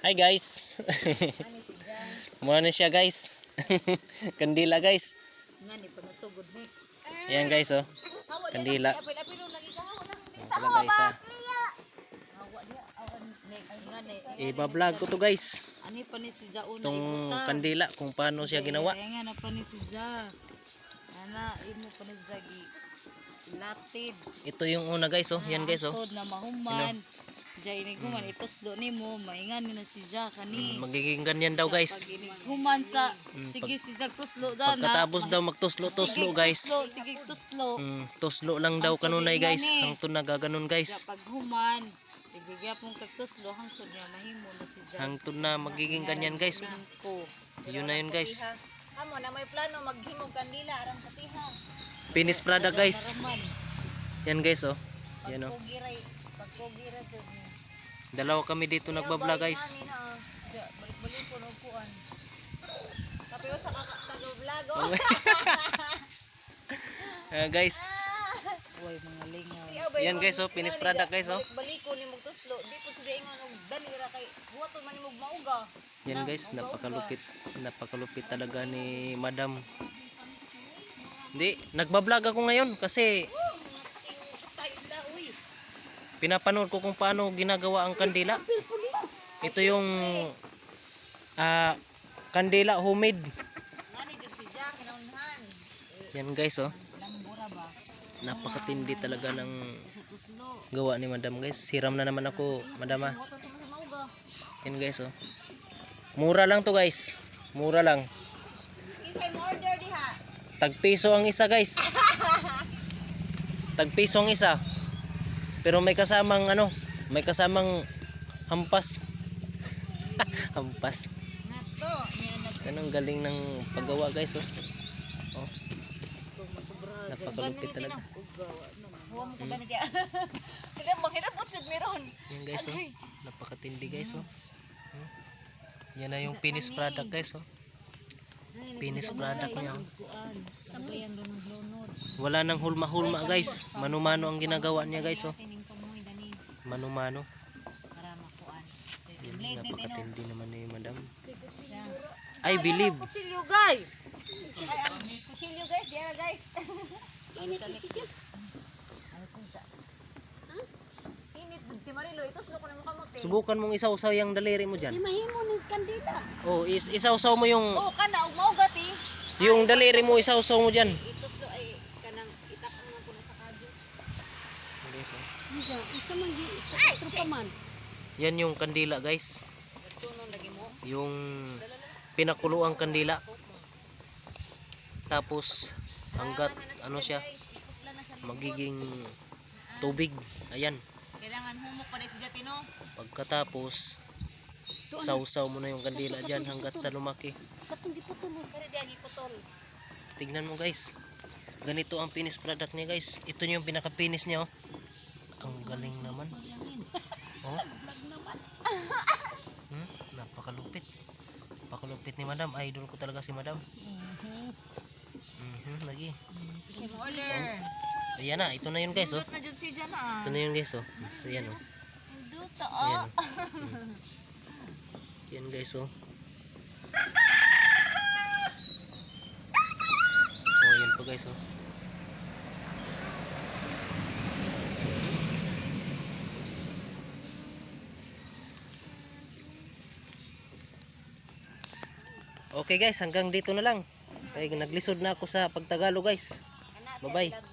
Hi guys. Muna na siya guys. Kandila guys. Yan guys oh. Kandila. Apil-apil lagi ka wala. Yan pala guys ah. Ni. Iba-vlog ko to guys. Itong kandila kung paano siya ginawa. Kaya nga na pa ni si Za. Ana imo pa ni Zagi. Latid. Ito yung una guys oh. Yan guys oh. Tod na mahuman. Jay ni guman ituslo ni mo maingan ni na si Za kani. Magiging ganyan daw guys. Pag human sa sige si Zag tuslo da na. Pagkatapos daw magtuslo-tuslo guys. Tuslo, sige tuslo. Mm, tuslo lang daw kanunay guys. Hangtod na gaganon Ya guys. pag human, ibigya pong kagtuslo hangtod niya mahimo na si Jack. Hangtod na magiging ganyan guys. Yun na yun guys. Amo na may plano maghimog kandila aram katiha. Finish product guys. Yan guys oh. Yan oh. Kugiray, pagkugiray ni. Dalawa kami dito nagbablog guys. Balik-balik po no kuan. Tapi usa ka taga-vlog Oh. Ah, guys. Uy, mga lingaw. Yan guys oh. Finish product guys oh. Balik ko ni magtuslo, di po sa dalira kay buhat man nimog mauga. Yan guys. Napakalupit. Napakalupit talaga ni madam. Hindi. Nagbablog ako ngayon kasi. Pinapanood ko kung paano ginagawa ang kandila. Ito yung ah kandila homemade. Yan guys oh. Napakatindi talaga ng gawa ni madam guys. Siram na naman ako madam ah. Yan guys oh. Mura lang to guys. Mura lang. Diha? Tagpiso ang isa guys. Tagpiso ang isa. Pero may kasamang ano, may kasamang hampas. hampas. Niya Anong galing ng paggawa guys oh. Oh, napakalupit talaga. Naman. Huwag mo ko ganit ya. Kailan mo kinapot jud meron. Yan guys oh. Napakatindi guys oh. Hmm. Yan na yung finished product guys oh. Finished product niya oh. Wala nang hulma-hulma guys. Mano-mano ang ginagawa niya guys oh. Mano-mano. para makuan. Yan, napakatindi naman ni madam. I believe. Kutsilyo guys. Kutsilyo guys, diyan guys. Init kutsilyo. Ay, kung sa. Init Marilo, ito sulo ko na mo kamote. Subukan mong isaw-saw yung daliri mo dyan. mahimo ni kandila. Oh, is isaw-saw mo yung Oh, kana ug mao gati. yung daliri mo isaw-saw mo dyan. Ito sulo ay kanang itak mo na sa kadyo. Guys, Diya, isa man di isa trupa man. Yan yung kandila guys. Yung pinakuloang kandila. Tapos hanggat ano siya magiging tubig. Ayan. Kailangan humok pa rin si Jatino. Pagkatapos sausaw mo na yung kandila dyan hanggat sa lumaki. Diyan. Tignan mo guys. Ganito ang finished product niya guys. Ito yung pinaka-finish niya oh. Ang galing naman. Oh. Hmm, napakalupit. Napakalupit ni madam. Idol ko talaga si madam. Mhm, lagi. Order. Ayan na, ito na yun guys oh. Ah. Ito na yun guys oh. Ito yan oh. Ayan ah. oh. Hmm. Yan guys oh. Oh, yan po guys oh. Okay guys, hanggang dito na lang. Kaya naglisod na ako sa pagtagalo guys. Bye-bye. Love